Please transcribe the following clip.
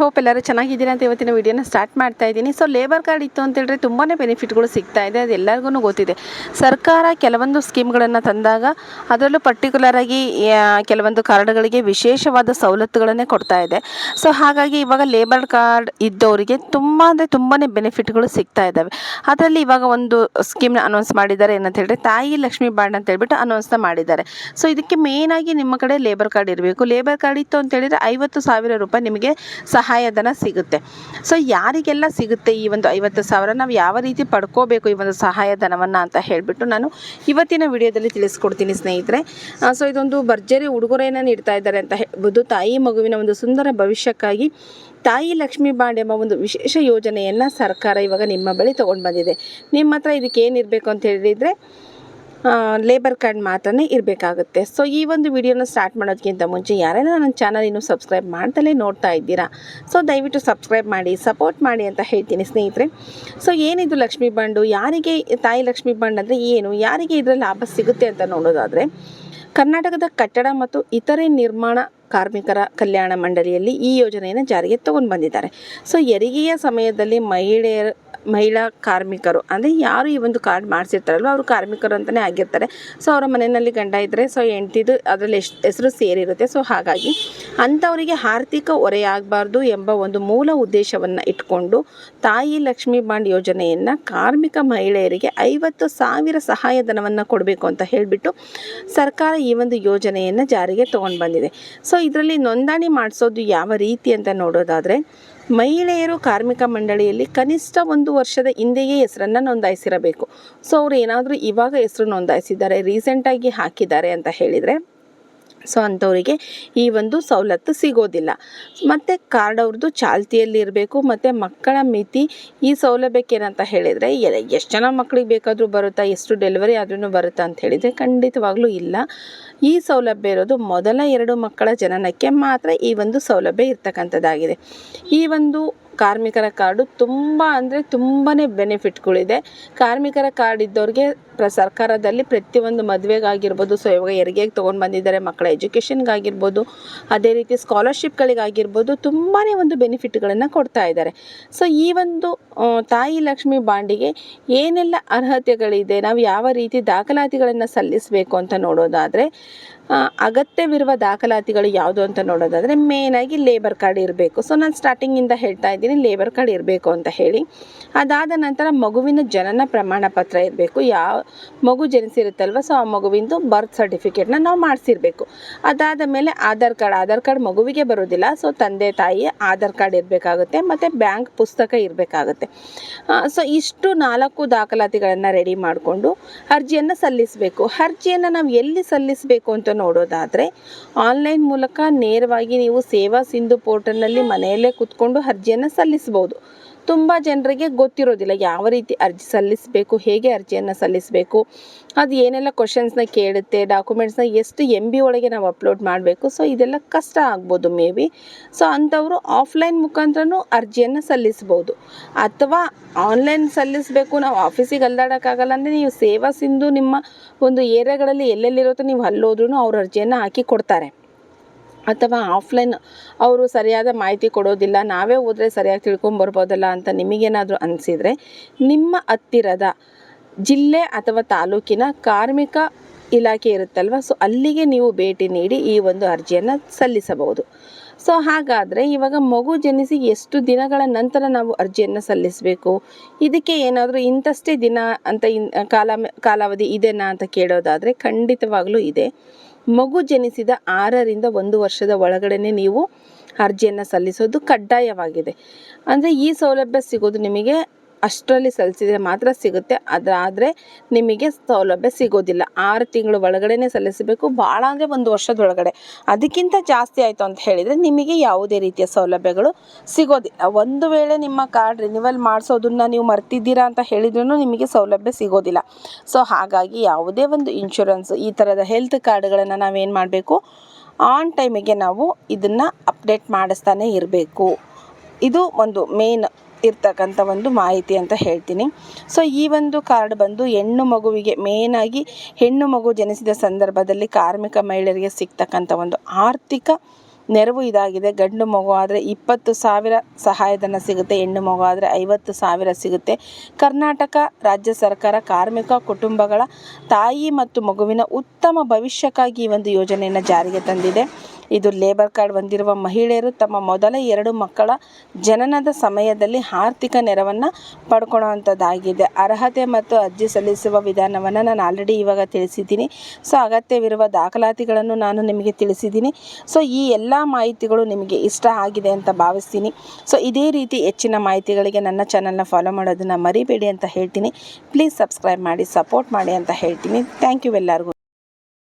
Hope ಎಲ್ಲರೂ ಚೆನ್ನಾಗಿದ್ದೀರಾ ಅಂತ ಇವತ್ತಿನ ವಿಡಿಯೋನ ಸ್ಟಾರ್ಟ್ ಮಾಡ್ತಾ ಇದ್ದೀನಿ. ಸೊ ಲೇಬರ್ ಕಾರ್ಡ್ ಇತ್ತು ಅಂತ ಹೇಳಿದ್ರೆ ತುಂಬಾ ಬೆನಿಫಿಟ್ಗಳು ಸಿಗ್ತಾ ಇದೆ. ಅದು ಎಲ್ಲರಿಗೂ ಗೊತ್ತಿದೆ. ಸರ್ಕಾರ ಕೆಲವೊಂದು ಸ್ಕೀಮ್ಗಳನ್ನು ತಂದಾಗ ಅದರಲ್ಲೂ ಪರ್ಟಿಕ್ಯುಲರ್ ಆಗಿ ಕೆಲವೊಂದು ಕಾರ್ಡ್ಗಳಿಗೆ ವಿಶೇಷವಾದ ಸವಲತ್ತುಗಳನ್ನೇ ಕೊಡ್ತಾ ಇದೆ. ಸೊ ಹಾಗಾಗಿ ಇವಾಗ ಲೇಬರ್ ಕಾರ್ಡ್ ಇದ್ದವರಿಗೆ ತುಂಬ ಅಂದರೆ ತುಂಬಾ ಬೆನಿಫಿಟ್ಗಳು ಸಿಗ್ತಾ ಇದ್ದಾವೆ. ಅದರಲ್ಲಿ ಇವಾಗ ಒಂದು ಸ್ಕೀಮ್ನ ಅನೌನ್ಸ್ ಮಾಡಿದ್ದಾರೆ ಏನಂತ ಹೇಳಿದ್ರೆ ತಾಯಿ ಲಕ್ಷ್ಮಿ ಬಾಂಡ್ ಅಂತ ಹೇಳ್ಬಿಟ್ಟು ಅನೌನ್ಸ್ ಮಾಡಿದ್ದಾರೆ. ಸೊ ಇದಕ್ಕೆ ಮೇನ್ ಆಗಿ ನಿಮ್ಮ ಕಡೆ ಲೇಬರ್ ಕಾರ್ಡ್ ಇರಬೇಕು. ಲೇಬರ್ ಕಾರ್ಡ್ ಇತ್ತು ಅಂತ ಹೇಳಿದ್ರೆ ಐವತ್ತು ಸಾವಿರ ರೂಪಾಯಿ ನಿಮಗೆ ಸಹಾಯಧನ ಸಿಗುತ್ತೆ. ಸೊ ಯಾರಿಗೆಲ್ಲ ಸಿಗುತ್ತೆ ಈ ಒಂದು ಐವತ್ತು ಸಾವಿರ? ನಾವು ಯಾವ ರೀತಿ ಪಡ್ಕೋಬೇಕು ಈ ಒಂದು ಸಹಾಯಧನವನ್ನು ಅಂತ ಹೇಳಿಬಿಟ್ಟು ನಾನು ಇವತ್ತಿನ ವಿಡಿಯೋದಲ್ಲಿ ತಿಳಿಸ್ಕೊಡ್ತೀನಿ ಸ್ನೇಹಿತರೆ. ಸೊ ಇದೊಂದು ಭರ್ಜರಿ ಉಡುಗೊರೆಯನ್ನು ನೀಡ್ತಾ ಇದ್ದಾರೆ ಅಂತ ಹೇಳ್ಬೋದು. ತಾಯಿ ಮಗುವಿನ ಒಂದು ಸುಂದರ ಭವಿಷ್ಯಕ್ಕಾಗಿ ತಾಯಿ ಲಕ್ಷ್ಮಿ ಬಾಂಡ್ ಎಂಬ ಒಂದು ವಿಶೇಷ ಯೋಜನೆಯನ್ನು ಸರ್ಕಾರ ಇವಾಗ ನಿಮ್ಮ ಬಳಿ ತೊಗೊಂಡು ಬಂದಿದೆ. ನಿಮ್ಮ ಹತ್ರ ಇದಕ್ಕೆ ಏನಿರಬೇಕು ಅಂತ ಹೇಳಿದರೆ ಲೇಬರ್ ಕಾರ್ಡ್ ಮಾತ್ರನೇ ಇರಬೇಕಾಗುತ್ತೆ. ಸೊ ಈ ಒಂದು ವಿಡಿಯೋನ ಸ್ಟಾರ್ಟ್ ಮಾಡೋದಕ್ಕಿಂತ ಮುಂಚೆ ಯಾರೆಲ್ಲ ನನ್ನ ಚಾನಲ್ ಇನ್ನೂ ಸಬ್ಸ್ಕ್ರೈಬ್ ಮಾಡ್ದಲೇ ನೋಡ್ತಾ ಇದ್ದೀರಾ? ಸೊ ದಯವಿಟ್ಟು ಸಬ್ಸ್ಕ್ರೈಬ್ ಮಾಡಿ ಸಪೋರ್ಟ್ ಮಾಡಿ ಅಂತ ಹೇಳ್ತೀನಿ ಸ್ನೇಹಿತರೆ. ಸೊ ಏನಿದು ಲಕ್ಷ್ಮಿ ಬಂಡು? ಯಾರಿಗೆ ತಾಯಿ ಲಕ್ಷ್ಮಿ ಬಂಡ್ ಅಂದರೆ ಏನು? ಯಾರಿಗೆ ಇದರ ಲಾಭ ಸಿಗುತ್ತೆ ಅಂತ ನೋಡೋದಾದರೆ, ಕರ್ನಾಟಕದ ಕಟ್ಟಡ ಮತ್ತು ಇತರೆ ನಿರ್ಮಾಣ ಕಾರ್ಮಿಕರ ಕಲ್ಯಾಣ ಮಂಡಳಿಯಲ್ಲಿ ಈ ಯೋಜನೆಯನ್ನು ಜಾರಿಗೆ ತಗೊಂಡು ಬಂದಿದ್ದಾರೆ. ಸೊ ಹೆರಿಗೆಯ ಸಮಯದಲ್ಲಿ ಮಹಿಳೆಯರ ಮಹಿಳಾ ಕಾರ್ಮಿಕರು. ಅಂದರೆ ಯಾರು ಈ ಒಂದು ಕಾರ್ಡ್ ಮಾಡಿಸಿರ್ತಾರಲ್ವ, ಅವರು ಕಾರ್ಮಿಕರು ಅಂತಲೇ ಆಗಿರ್ತಾರೆ. ಸೊ ಅವರ ಮನೆಯಲ್ಲಿ ಗಂಡ ಇದ್ದರೆ ಸೊ ಹೆಂಡ್ತಿದು ಅದರಲ್ಲಿ ಎಷ್ಟು, ಹೆಸರು ಸೇರಿರುತ್ತೆ. ಸೊ ಹಾಗಾಗಿ ಅಂಥವರಿಗೆ ಆರ್ಥಿಕ ಹೊರೆಯಾಗಬಾರ್ದು ಎಂಬ ಒಂದು ಮೂಲ ಉದ್ದೇಶವನ್ನು ಇಟ್ಕೊಂಡು ತಾಯಿ ಲಕ್ಷ್ಮಿ ಬಾಂಡ್ ಯೋಜನೆಯನ್ನು ಕಾರ್ಮಿಕ ಮಹಿಳೆಯರಿಗೆ ಐವತ್ತು ಸಾವಿರ ಸಹಾಯಧನವನ್ನು ಕೊಡಬೇಕು ಅಂತ ಹೇಳಿಬಿಟ್ಟು ಸರ್ಕಾರ ಈ ಒಂದು ಯೋಜನೆಯನ್ನು ಜಾರಿಗೆ ತೊಗೊಂಡು ಬಂದಿದೆ ಸೊ ಇದರಲ್ಲಿ ನೋಂದಣಿ ಮಾಡಿಸೋದು ಯಾವ ರೀತಿ ಅಂತ ನೋಡೋದಾದರೆ ಮಹಿಳೆಯರು ಕಾರ್ಮಿಕ ಮಂಡಳಿಯಲ್ಲಿ ಕನಿಷ್ಠ ಒಂದು ವರ್ಷದ ಹಿಂದೆಯೇ ಹೆಸರನ್ನು ನೋಂದಾಯಿಸಿರಬೇಕು. ಸೊ, ಅವ್ರು ಏನಾದರೂ ಇವಾಗ ಹೆಸರು ನೋಂದಾಯಿಸಿದ್ದಾರೆ, ರೀಸೆಂಟಾಗಿ ಹಾಕಿದ್ದಾರೆ ಅಂತ ಹೇಳಿದರೆ ಸೊ ಅಂಥವರಿಗೆ ಈ ಒಂದು ಸವಲತ್ತು ಸಿಗೋದಿಲ್ಲ. ಮತ್ತು ಕಾರ್ಡ್ ಅವ್ರದ್ದು ಚಾಲ್ತಿಯಲ್ಲಿ ಇರಬೇಕು, ಮತ್ತು ಮಕ್ಕಳ ಮಿತಿ ಈ ಸೌಲಭ್ಯಕ್ಕೆ ಏನಂತ ಹೇಳಿದರೆ ಎಷ್ಟು ಜನ ಮಕ್ಕಳಿಗೆ ಬೇಕಾದರೂ ಬರುತ್ತಾ, ಎಷ್ಟು ಡೆಲಿವರಿ ಆದ್ರೂ ಬರುತ್ತಾ ಅಂತ ಹೇಳಿದರೆ ಖಂಡಿತವಾಗ್ಲೂ ಇಲ್ಲ. ಈ ಸೌಲಭ್ಯ ಇರೋದು ಮೊದಲ ಎರಡು ಮಕ್ಕಳ ಜನನಕ್ಕೆ ಮಾತ್ರ ಈ ಒಂದು ಸೌಲಭ್ಯ ಇರ್ತಕ್ಕಂಥದ್ದಾಗಿದೆ. ಈ ಒಂದು ಕಾರ್ಮಿಕರ ಕಾರ್ಡು ತುಂಬ ಅಂದರೆ ತುಂಬಾ ಬೆನಿಫಿಟ್ಗಳಿದೆ. ಕಾರ್ಮಿಕರ ಕಾರ್ಡ್ ಇದ್ದವ್ರಿಗೆ ಪ್ರ ಸರ್ಕಾರದಲ್ಲಿ ಪ್ರತಿಯೊಂದು ಮದುವೆಗಾಗಿರ್ಬೋದು, ಸೊ ಇವಾಗ ಹೆರಿಗೆಗೆ ತೊಗೊಂಡು ಬಂದಿದ್ದಾರೆ, ಮಕ್ಕಳ ಎಜುಕೇಷನ್ಗಾಗಿರ್ಬೋದು, ಅದೇ ರೀತಿ ಸ್ಕಾಲರ್ಶಿಪ್ಗಳಿಗಾಗಿರ್ಬೋದು ತುಂಬಾ ಒಂದು ಬೆನಿಫಿಟ್ಗಳನ್ನು ಕೊಡ್ತಾ ಇದ್ದಾರೆ. ಸೊ ಈ ಒಂದು ತಾಯಿ ಲಕ್ಷ್ಮಿ ಬಾಂಡಿಗೆ ಏನೆಲ್ಲ ಅರ್ಹತೆಗಳಿದೆ, ನಾವು ಯಾವ ರೀತಿ ದಾಖಲಾತಿಗಳನ್ನು ಸಲ್ಲಿಸಬೇಕು ಅಂತ ನೋಡೋದಾದರೆ ಅಗತ್ಯವಿರುವ ದಾಖಲಾತಿಗಳು ಯಾವುದು ಅಂತ ನೋಡೋದಾದರೆ ಮೇಯ್ನಾಗಿ ಲೇಬರ್ ಕಾರ್ಡ್ ಇರಬೇಕು. ಸೊ ನಾನು ಸ್ಟಾರ್ಟಿಂಗಿಂದ ಹೇಳ್ತಾ ಇದ್ದೀನಿ ಲೇಬರ್ ಕಾರ್ಡ್ ಇರಬೇಕು ಅಂತ ಹೇಳಿ. ಅದಾದ ನಂತರ ಮಗುವಿನ ಜನನ ಪ್ರಮಾಣ ಪತ್ರ ಇರಬೇಕು. ಯಾವ, ಮಗು ಜನಿಸಿರುತ್ತಲ್ವ ಸೊ ಆ ಮಗುವಿಂದು ಬರ್ತ್ ಸರ್ಟಿಫಿಕೇಟ್ನ ನಾವು ಮಾಡಿಸಿರ್ಬೇಕು. ಅದಾದ ಮೇಲೆ ಆಧಾರ್ ಕಾರ್ಡ್ ಆಧಾರ್ ಕಾರ್ಡ್ ಮಗುವಿಗೆ ಬರೋದಿಲ್ಲ. ಸೊ ತಂದೆ ತಾಯಿ ಆಧಾರ್ ಕಾರ್ಡ್ ಇರಬೇಕಾಗುತ್ತೆ, ಮತ್ತು ಬ್ಯಾಂಕ್ ಪುಸ್ತಕ ಇರಬೇಕಾಗುತ್ತೆ. ಸೊ ಇಷ್ಟು ನಾಲ್ಕು ದಾಖಲಾತಿಗಳನ್ನು ರೆಡಿ ಮಾಡಿಕೊಂಡು ಅರ್ಜಿಯನ್ನು ಸಲ್ಲಿಸಬೇಕು. ಅರ್ಜಿಯನ್ನು ನಾವು ಎಲ್ಲಿ ಸಲ್ಲಿಸಬೇಕು ಅಂತ ನೋಡೋದಾದರೆ ಆನ್ಲೈನ್ ಮೂಲಕ ನೇರವಾಗಿ ನೀವು ಸೇವಾ ಸಿಂಧು ಪೋರ್ಟಲ್ನಲ್ಲಿ ಮನೆಯಲ್ಲೇ ಕೂತ್ಕೊಂಡು ಅರ್ಜಿಯನ್ನು ಸಲ್ಲಿಸ್ಬೋದು ತುಂಬ ಜನರಿಗೆ ಗೊತ್ತಿರೋದಿಲ್ಲ ಯಾವ ರೀತಿ ಅರ್ಜಿ ಸಲ್ಲಿಸಬೇಕು, ಹೇಗೆ ಅರ್ಜಿಯನ್ನು ಸಲ್ಲಿಸಬೇಕು, ಅದು ಏನೆಲ್ಲ ಕ್ವಶನ್ಸ್ನ ಕೇಳುತ್ತೆ ಡಾಕ್ಯುಮೆಂಟ್ಸ್ನ ಎಷ್ಟು ಎಂ ಬಿ ಒಳಗೆ ನಾವು ಅಪ್ಲೋಡ್ ಮಾಡಬೇಕು ಸೊ ಇದೆಲ್ಲ ಕಷ್ಟ ಆಗ್ಬೋದು ಮೇ ಬಿ. ಸೊ ಅಂಥವರು ಆಫ್ಲೈನ್ ಮುಖಾಂತರನೂ ಅರ್ಜಿಯನ್ನು ಸಲ್ಲಿಸ್ಬೋದು. ಅಥವಾ ಆನ್ಲೈನ್ ಸಲ್ಲಿಸಬೇಕು, ನಾವು ಆಫೀಸಿಗೆ ಅಲ್ದಾಡೋಕ್ಕಾಗಲ್ಲ ಅಂದರೆ ನೀವು ಸೇವಾ ಸಿಂಧು ನಿಮ್ಮ ಒಂದು ಏರಿಯಾಗಳಲ್ಲಿ ಎಲ್ಲೆಲ್ಲಿರುತ್ತೋ ನೀವು ಅಲ್ಲೋದ್ರೂ ಅವ್ರ ಅರ್ಜಿಯನ್ನು ಹಾಕಿ ಕೊಡ್ತಾರೆ. ಅಥವಾ ಆಫ್ಲೈನ್ ಅವರು ಸರಿಯಾದ ಮಾಹಿತಿ ಕೊಡೋದಿಲ್ಲ, ನಾವೇ ಹೋದರೆ ಸರಿಯಾಗಿ ತಿಳ್ಕೊಂಬರ್ಬೋದಲ್ಲ ಅಂತ ನಿಮಗೇನಾದರೂ ಅನಿಸಿದರೆ ನಿಮ್ಮ ಹತ್ತಿರದ ಜಿಲ್ಲೆ ಅಥವಾ ತಾಲೂಕಿನ ಕಾರ್ಮಿಕ ಇಲಾಖೆ ಇರುತ್ತಲ್ವ? ಸೊ ಅಲ್ಲಿಗೆ ನೀವು ಭೇಟಿ ನೀಡಿ ಈ ಒಂದು ಅರ್ಜಿಯನ್ನು ಸಲ್ಲಿಸಬಹುದು. ಸೊ ಹಾಗಾದರೆ ಇವಾಗ ಮಗು ಜನಿಸಿ ಎಷ್ಟು ದಿನಗಳ ನಂತರ ನಾವು ಅರ್ಜಿಯನ್ನು ಸಲ್ಲಿಸಬೇಕು? ಇದಕ್ಕೆ ಏನಾದರೂ ಇಂಥಷ್ಟೇ ದಿನ ಅಂತ ಇನ್ ಕಾಲ ಕಾಲಾವಧಿ ಇದೆನಾ ಅಂತ ಕೇಳೋದಾದರೆ ಖಂಡಿತವಾಗಲೂ ಇದೆ. ಮಗು ಜನಿಸಿದ ಆರರಿಂದ ಒಂದು ವರ್ಷದ ಒಳಗಡೆ ನೀವು ಅರ್ಜಿಯನ್ನು ಸಲ್ಲಿಸೋದು ಕಡ್ಡಾಯವಾಗಿದೆ. ಅಂದರೆ ಈ ಸೌಲಭ್ಯ ಸಿಗೋದು ನಿಮಗೆ ಅಷ್ಟರಲ್ಲಿ ಸಲ್ಲಿಸಿದರೆ ಮಾತ್ರ ಸಿಗುತ್ತೆ. ಅದಾದರೆ ನಿಮಗೆ ಸೌಲಭ್ಯ ಸಿಗೋದಿಲ್ಲ. ಆರು ತಿಂಗಳು ಒಳಗಡೆ ಸಲ್ಲಿಸಬೇಕು. ಭಾಳ ಅಂದರೆ ಒಂದು ವರ್ಷದೊಳಗಡೆ. ಅದಕ್ಕಿಂತ ಜಾಸ್ತಿ ಆಯಿತು ಅಂತ ಹೇಳಿದರೆ ನಿಮಗೆ ಯಾವುದೇ ರೀತಿಯ ಸೌಲಭ್ಯಗಳು ಸಿಗೋದಿಲ್ಲ ಒಂದು ವೇಳೆ ನಿಮ್ಮ ಕಾರ್ಡ್ ರಿನಿವಲ್ ಮಾಡಿಸೋದನ್ನು ನೀವು ಮರ್ತಿದ್ದೀರಾ ಅಂತ ಹೇಳಿದ್ರೂ ನಿಮಗೆ ಸೌಲಭ್ಯ ಸಿಗೋದಿಲ್ಲ. ಸೊ, ಹಾಗಾಗಿ ಯಾವುದೇ ಒಂದು ಇನ್ಶೂರೆನ್ಸ್ ಈ ಥರದ ಹೆಲ್ತ್ ಕಾರ್ಡ್ಗಳನ್ನು ನಾವೇನು ಮಾಡಬೇಕು? ಆನ್ ಟೈಮಿಗೆ ನಾವು ಇದನ್ನು ಅಪ್ಡೇಟ್ ಮಾಡಿಸ್ತಾನೆ ಇರಬೇಕು. ಇದು ಒಂದು ಮೇನ್ ಇರ್ತಕ್ಕಂಥ ಒಂದು ಮಾಹಿತಿ ಅಂತ ಹೇಳ್ತೀನಿ. ಸೊ ಈ ಒಂದು ಕಾರ್ಡ್ ಬಂದು ಹೆಣ್ಣು ಮಗುವಿಗೆ ಮೇನಾಗಿ ಹೆಣ್ಣು ಮಗು ಜನಿಸಿದ ಸಂದರ್ಭದಲ್ಲಿ ಕಾರ್ಮಿಕ ಮಹಿಳೆಯರಿಗೆ ಸಿಗ್ತಕ್ಕಂಥ ಒಂದು ಆರ್ಥಿಕ ನೆರವು ಇದಾಗಿದೆ. ಗಂಡು ಮಗು ಆದರೆ ಇಪ್ಪತ್ತು ಸಾವಿರ ಸಹಾಯಧನ ಸಿಗುತ್ತೆ, ಹೆಣ್ಣು ಮಗು ಆದರೆ ಐವತ್ತು ಸಾವಿರ ಸಿಗುತ್ತೆ. ಕರ್ನಾಟಕ ರಾಜ್ಯ ಸರ್ಕಾರ ಕಾರ್ಮಿಕ ಕುಟುಂಬಗಳ ತಾಯಿ ಮತ್ತು ಮಗುವಿನ ಉತ್ತಮ ಭವಿಷ್ಯಕ್ಕಾಗಿ ಈ ಒಂದು ಯೋಜನೆಯನ್ನು ಜಾರಿಗೆ ತಂದಿದೆ. ಇದು ಲೇಬರ್ ಕಾರ್ಡ್ ಹೊಂದಿರುವ ಮಹಿಳೆಯರು ತಮ್ಮ ಮೊದಲ ಎರಡು ಮಕ್ಕಳ ಜನನದ ಸಮಯದಲ್ಲಿ ಆರ್ಥಿಕ ನೆರವನ್ನು ಪಡ್ಕೊಳ್ಳೋವಂಥದ್ದಾಗಿದೆ ಅರ್ಹತೆ ಮತ್ತು ಅರ್ಜಿ ಸಲ್ಲಿಸುವ ವಿಧಾನವನ್ನು ನಾನು ಆಲ್ರೆಡಿ ಇವಾಗ ತಿಳಿಸಿದ್ದೀನಿ. ಸೊ ಅಗತ್ಯವಿರುವ ದಾಖಲಾತಿಗಳನ್ನು ನಾನು ನಿಮಗೆ ತಿಳಿಸಿದ್ದೀನಿ. ಸೊ ಈ ಎಲ್ಲ ಮಾಹಿತಿಗಳು ನಿಮಗೆ ಇಷ್ಟ ಆಗಿದೆ ಅಂತ ಭಾವಿಸ್ತೀನಿ. ಸೊ ಇದೇ ರೀತಿ ಹೆಚ್ಚಿನ ಮಾಹಿತಿಗಳಿಗೆ ನನ್ನ ಚಾನಲ್ನ ಫಾಲೋ ಮಾಡೋದನ್ನು ಮರಿಬೇಡಿ ಅಂತ ಹೇಳ್ತೀನಿ. ಪ್ಲೀಸ್ ಸಬ್ಸ್ಕ್ರೈಬ್ ಮಾಡಿ ಸಪೋರ್ಟ್ ಮಾಡಿ ಅಂತ ಹೇಳ್ತೀನಿ. ಥ್ಯಾಂಕ್ ಯು ಎಲ್ಲರಿಗೂ.